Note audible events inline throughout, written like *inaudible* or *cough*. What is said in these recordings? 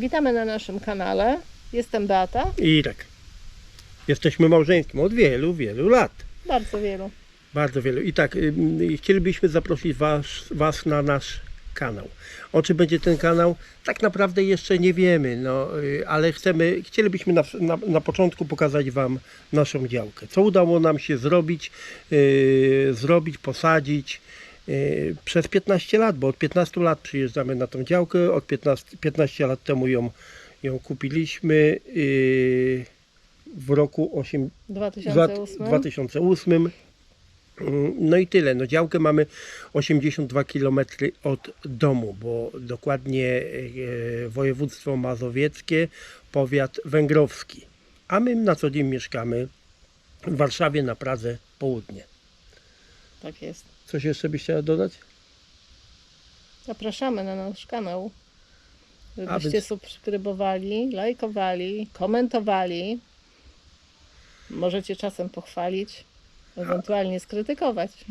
Witamy na naszym kanale. Jestem Beata. I Irek. Jesteśmy małżeństwem od wielu, wielu lat. Bardzo wielu. Bardzo wielu. I tak, chcielibyśmy zaprosić was, was na nasz kanał. O czym będzie ten kanał? Tak naprawdę jeszcze nie wiemy, no, y, ale chcemy, chcielibyśmy na, na, na początku pokazać Wam naszą działkę. Co udało nam się zrobić, y, zrobić, posadzić przez 15 lat, bo od 15 lat przyjeżdżamy na tą działkę, od 15, 15 lat temu ją, ją kupiliśmy. y, w roku 8, 2008. 2008. Mm, No i tyle. No działkę mamy 82 km od domu, bo dokładnie e, województwo mazowieckie, powiat węgrowski. A my na co dzień mieszkamy w Warszawie na Pradze Południe. Tak jest. Coś jeszcze byś chciała dodać? Zapraszamy na nasz kanał. Żebyście więc- subskrybowali, lajkowali, komentowali. Możecie czasem pochwalić, ewentualnie skrytykować. *laughs*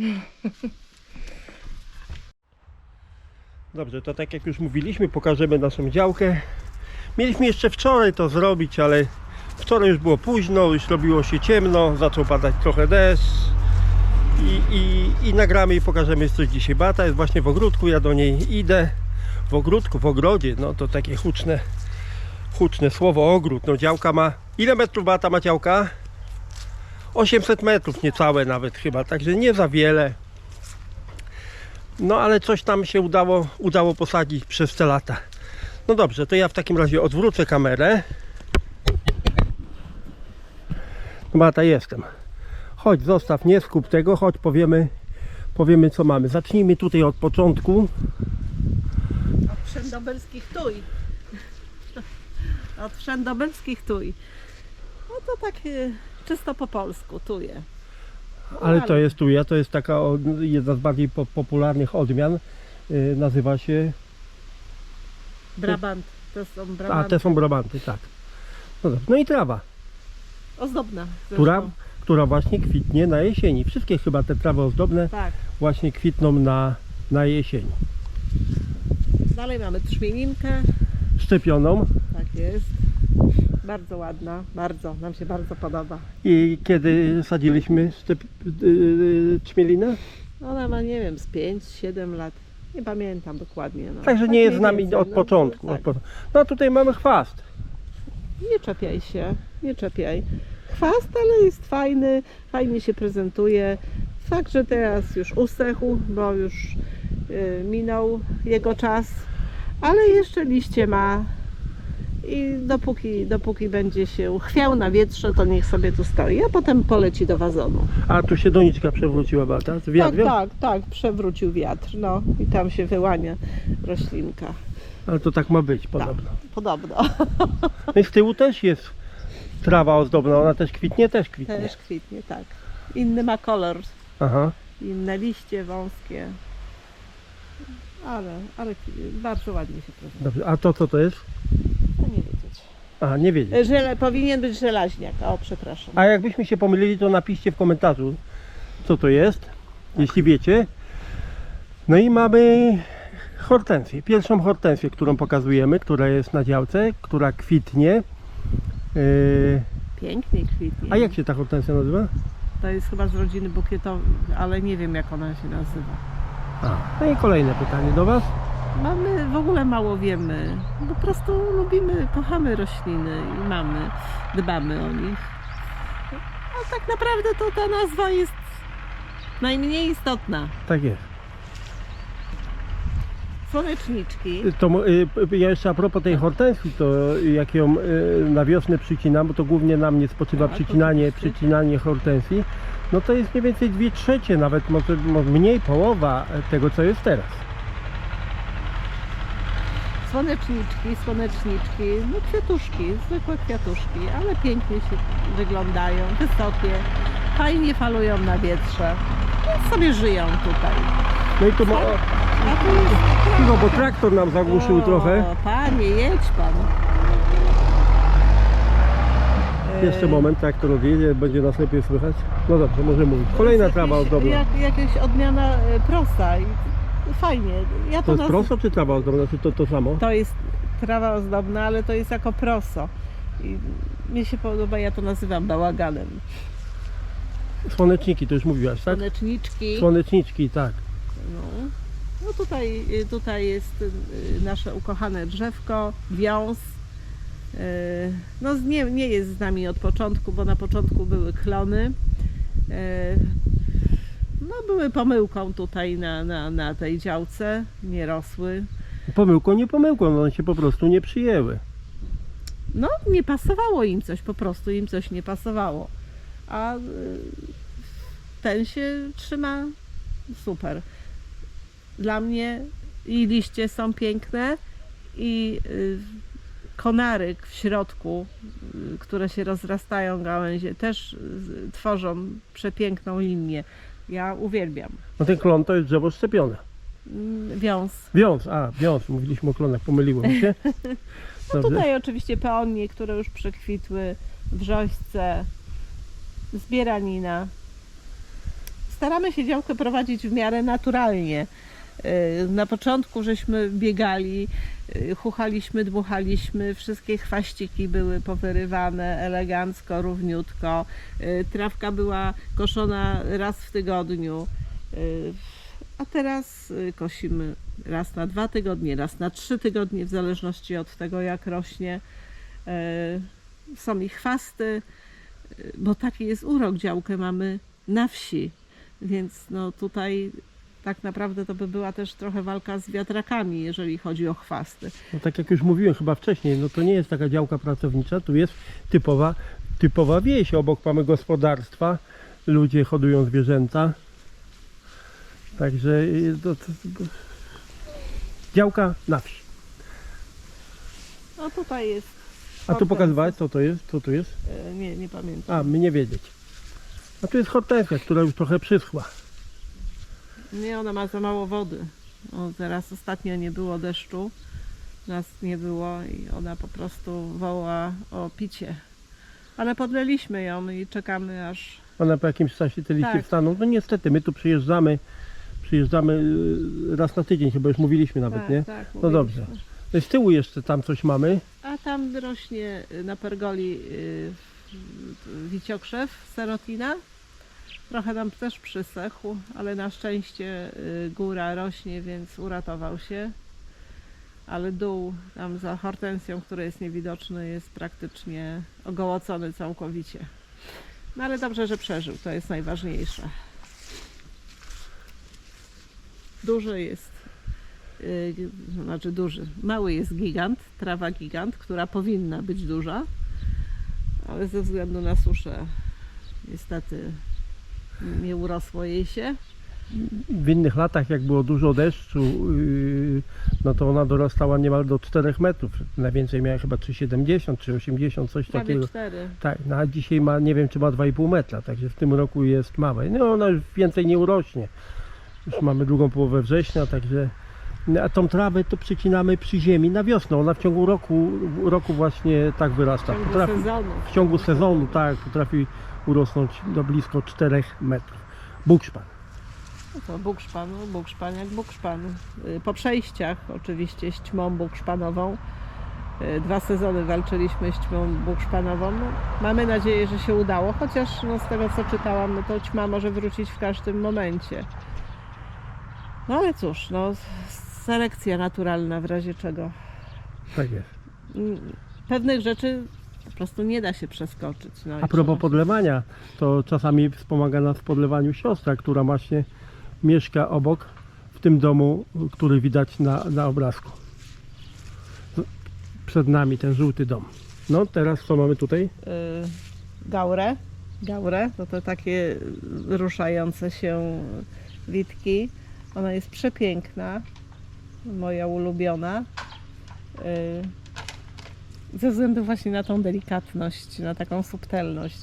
Dobrze, to tak jak już mówiliśmy, pokażemy naszą działkę. Mieliśmy jeszcze wczoraj to zrobić, ale wczoraj już było późno, już robiło się ciemno, zaczął padać trochę deszcz. I, i, i nagramy i pokażemy coś dzisiaj. Bata jest właśnie w ogródku, ja do niej idę. W ogródku, w ogrodzie, no to takie huczne, huczne słowo ogród. No działka ma, ile metrów Bata ma działka? 800 metrów, niecałe nawet chyba, także nie za wiele. No ale coś tam się udało, udało posadzić przez te lata. No dobrze, to ja w takim razie odwrócę kamerę. Mata jestem. Chodź, zostaw, nie skup tego, chodź powiemy, powiemy co mamy. Zacznijmy tutaj od początku. Od wszędobylskich tuj. Od wszędobylskich tuj. No to tak y, czysto po polsku, tuje. Ale to jest tuja, to jest taka o- jedna z bardziej po, popularnych odmian. Yy, nazywa się, Brabant. To są a brabanty. te są brabanty, tak. No, dobrze. no i trawa, Ozdobna. zresztą. która właśnie kwitnie na jesieni. Wszystkie chyba te trawy ozdobne Tak. właśnie kwitną na, na jesieni. Dalej mamy trzmielinkę. Szczepioną Tak jest. Bardzo ładna. Bardzo. Nam się bardzo podoba. i kiedy sadziliśmy szczep, yy, ćmielinę? Ona ma, nie wiem, z 5-7 lat. Nie pamiętam dokładnie. No. Także Tak nie jest z nami od no, początku. Tak. Od po... No a tutaj mamy chwast. Nie czepiaj się, nie czepiaj. Chwast, ale jest fajny, fajnie się prezentuje. Fakt, że teraz już usechł, bo już y, minął jego czas, ale jeszcze liście ma i dopóki, dopóki będzie się chwiał na wietrze, to niech sobie tu stoi, a potem poleci do wazonu. A tu się doniczka przewróciła Bata. Z wiatr, tak, tak, tak, przewrócił wiatr, no i tam się wyłania roślinka. Ale to tak ma być podobno. Podobno. No i z tyłu też jest trawa ozdobna. Ona też kwitnie? Też kwitnie. Też kwitnie, tak. Inny ma kolor, Aha. inne liście wąskie. Ale, ale bardzo ładnie się prezentuje. Dobrze. A to co to jest? To nie wiedzieć. A, nie wiedzieć. Żele, powinien być żelaźniak. O, przepraszam. A jakbyśmy się pomylili, to napiszcie w komentarzu, co to jest, jeśli wiecie. No i mamy hortensję. Pierwszą hortensję, którą pokazujemy, która jest na działce, która kwitnie. Yy, Pięknie kwitnie. a jak się ta hortensja nazywa? To jest chyba z rodziny bukietowej, ale nie wiem jak ona się nazywa. A, no i kolejne pytanie do Was. Mamy, w ogóle mało wiemy. Po prostu lubimy, kochamy rośliny i mamy, dbamy o nich. A tak naprawdę to ta nazwa jest najmniej istotna. Tak jest. Słoneczniczki. To y, ja jeszcze a propos tej hortensji, to jak ją y, na wiosnę przycinam, bo to głównie na mnie spoczywa Tak, przycinanie, przycinanie hortensji, no to jest mniej więcej dwie trzecie, nawet może, może mniej połowa tego, co jest teraz. Słoneczniczki, słoneczniczki, no kwiatuszki, zwykłe kwiatuszki, ale pięknie się wyglądają, wysokie, fajnie falują na wietrze, więc sobie żyją tutaj. No i tu ma, A tu jest no bo traktor nam zagłuszył trochę. Panie, jedź pan. Jeszcze moment, traktor odjedzie, będzie nas lepiej słychać. No dobrze, może mówić. Kolejna Jest trawa ozdobna. Jak, jakaś odmiana e, prosa i fajnie. Ja To jest naz- prosto czy trawa ozdobna, czy to to samo? To jest trawa ozdobna, ale to jest jako proso. I mi się podoba, ja to nazywam bałaganem. Słoneczniki, to już mówiłaś, tak? Słoneczniczki. Słoneczniczki, tak. No, no tutaj, tutaj jest y, nasze ukochane drzewko, wiąz. Y, No nie, nie jest z nami od początku, bo na początku były klony. Y, No były pomyłką tutaj na, na, na tej działce, nie rosły. Pomyłką, nie pomyłką, no one się po prostu nie przyjęły. No nie pasowało im coś, po prostu im coś nie pasowało. A y, ten się trzyma super. Dla mnie i liście są piękne i y, konary w środku, y, które się rozrastają gałęzie, też y, tworzą przepiękną linię. Ja uwielbiam. No ten klon to jest drzewo szczepione. Mm, Wiąz. Wiąz, a wiąz, mówiliśmy o klonach, pomyliło mi się. No tutaj oczywiście peonie, które już przekwitły, wrzośce, zbieranina. Staramy się działkę prowadzić w miarę naturalnie. Yy, Na początku żeśmy biegali, yy, chuchaliśmy, dmuchaliśmy, wszystkie chwaściki były powyrywane elegancko, równiutko. Yy, Trawka była koszona raz w tygodniu. A teraz kosimy raz na dwa tygodnie, raz na trzy tygodnie, w zależności od tego, jak rośnie. Są i chwasty, bo taki jest urok. Działkę mamy na wsi, więc no tutaj tak naprawdę to by była też trochę walka z wiatrakami, jeżeli chodzi o chwasty. No tak jak już mówiłem chyba wcześniej, no to nie jest taka działka pracownicza, tu jest typowa, typowa wieś. Obok mamy gospodarstwa, ludzie hodują zwierzęta. Także y, to, to, to, działka na wsi. No tutaj jest. A tu pokazywać co to jest? Co tu jest? E, Nie, nie pamiętam. A, my nie wiedzieć. A tu jest hortensja, która już trochę przyschła. Nie, ona ma za mało wody. O, teraz ostatnio nie było deszczu, nas nie było i ona po prostu woła o picie. Ale podleliśmy ją i czekamy aż. Ona po jakimś czasie te liście Tak. wstaną. No niestety, my tu przyjeżdżamy, przyjeżdżamy y, raz na tydzień, chyba już mówiliśmy nawet, tak, nie? tak, No dobrze. Z tyłu jeszcze tam coś mamy. A tam rośnie y, na pergoli y, wiciokrzew serotina. Trochę nam też przysechł, ale na szczęście y, góra rośnie, więc uratował się. Ale dół tam za hortensją, który jest niewidoczny, jest praktycznie ogołocony całkowicie. No ale dobrze, że przeżył, to jest najważniejsze. Duży jest, y, znaczy duży, mały jest gigant, trawa gigant, która powinna być duża, ale ze względu na suszę niestety nie urosło jej się. W innych latach, jak było dużo deszczu, yy, no to ona dorastała niemal do 4 metrów. Najwięcej miała chyba 3,70 czy 80, coś Prawie takiego. cztery. Tak, no a dzisiaj ma, nie wiem czy ma 2,5 metra, także w tym roku jest małe. No ona już więcej nie urośnie. Już mamy drugą połowę września, także a tą trawę to przycinamy przy ziemi na wiosnę. Ona w ciągu roku, roku właśnie tak W wyrasta. ciągu Potrafi, sezonu. w ciągu sezonu, tak, potrafi urosnąć do blisko 4 metrów. Bukszpan. No to bukszpan, bukszpan jak bukszpan. Y, Po przejściach oczywiście z ćmą bukszpanową. Y, Dwa sezony walczyliśmy z ćmą bukszpanową. No, mamy nadzieję, że się udało, chociaż no, z tego co czytałam, no to ćma może wrócić w każdym momencie. No ale cóż, no, selekcja naturalna w razie czego. Tak jest. Mm, Pewnych rzeczy po prostu nie da się przeskoczyć. No, A propos trzeba- podlewania, to czasami wspomaga nas w podlewaniu siostra, która właśnie mieszka obok, w tym domu, który widać na, na obrazku. Przed nami ten żółty dom. No teraz co mamy tutaj? y, gaurę. Gaurę to te takie ruszające się witki. Ona jest przepiękna, moja ulubiona. Y, Ze względu właśnie na tą delikatność, na taką subtelność.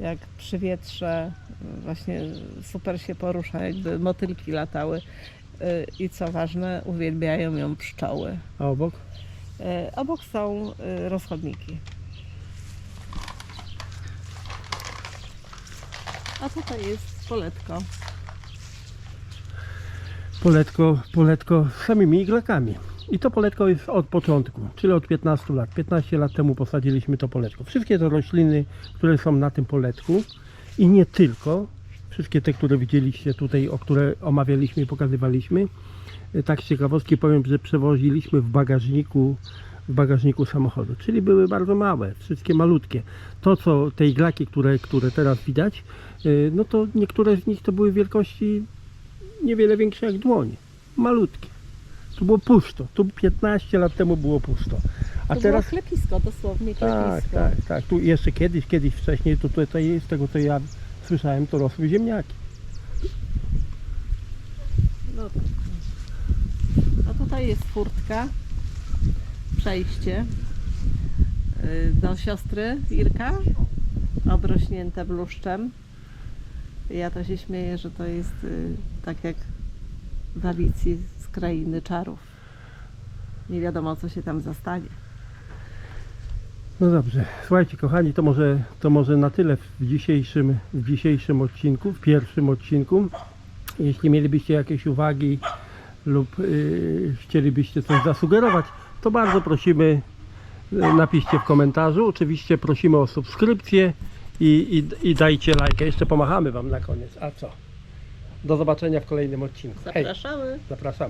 Jak przy wietrze właśnie super się porusza, jakby motylki latały. Y, I co ważne, uwielbiają ją pszczoły. A obok? Y, Obok są rozchodniki. A tutaj jest poletko. Poletko, poletko z samymi iglakami. I to poletko jest od początku, czyli od 15 lat. 15 lat temu posadziliśmy to poletko. Wszystkie te rośliny, które są na tym poletku i nie tylko, wszystkie te, które widzieliście tutaj, o które omawialiśmy i pokazywaliśmy. E, Tak z ciekawostki powiem, że przewoziliśmy w bagażniku w bagażniku samochodu, czyli były bardzo małe, wszystkie malutkie. To co te iglaki, które, które teraz widać, y, no to niektóre z nich to były wielkości niewiele większe jak dłoń, malutkie. Tu było pusto, tu 15 lat temu było pusto. A to teraz było klepisko, dosłownie klepisko. tak, tak, tak. Tu jeszcze kiedyś, kiedyś wcześniej, to tutaj z tego co ja słyszałem, to rosły ziemniaki. No tak. A tutaj jest furtka, przejście y, do siostry Irka, obrośnięte bluszczem. Ja to się śmieję, że to jest y, tak jak w Alicji z Krainy Czarów. Nie wiadomo, co się tam zastanie. No dobrze, słuchajcie kochani, to może, to może na tyle w dzisiejszym, w dzisiejszym odcinku, w pierwszym odcinku. Jeśli mielibyście jakieś uwagi lub yy, chcielibyście coś zasugerować, to bardzo prosimy, yy, napiszcie w komentarzu. Oczywiście prosimy o subskrypcję i, i, i dajcie lajkę. Jeszcze pomachamy Wam na koniec. A co? Do zobaczenia w kolejnym odcinku. Hej, Zapraszamy. zapraszamy.